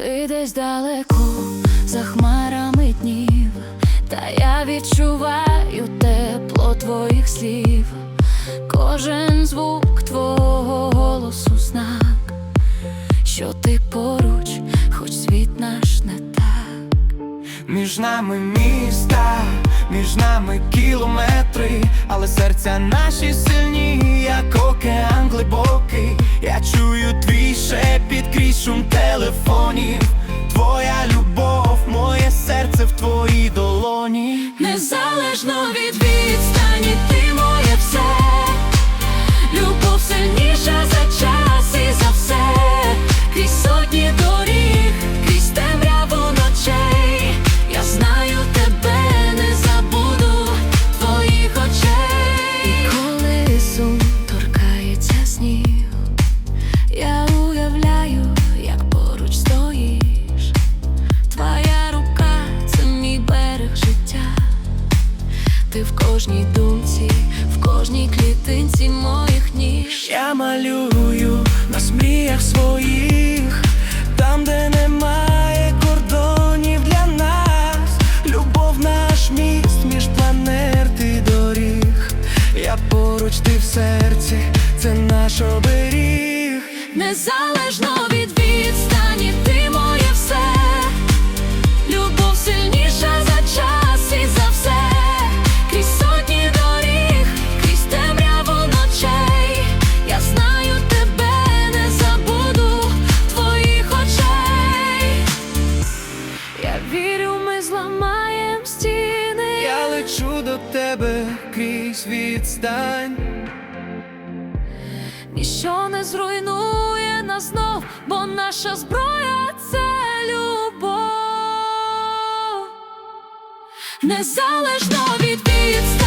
Ти десь далеко за хмарами днів, та я відчуваю тепло твоїх слів, кожен звук твого голосу знак, що ти поруч, хоч світ наш не так. Між нами міста, між нами кілометри, але серця наші сильні, як океан глибокий. Я чую твій шепіт крізь шум телефонів. Незалежно від кожній думці, в кожній клітинці моїх ніж. Я малюю на мріях своїх, там, де немає кордонів для нас. Любов наш міст між планет і доріг. Я поруч ти в серці, це наш оберіг. Незалежно лечу до тебе крізь відстань. Ніщо не зруйнує нас знов, бо наша зброя це любов. Незалежно від відстані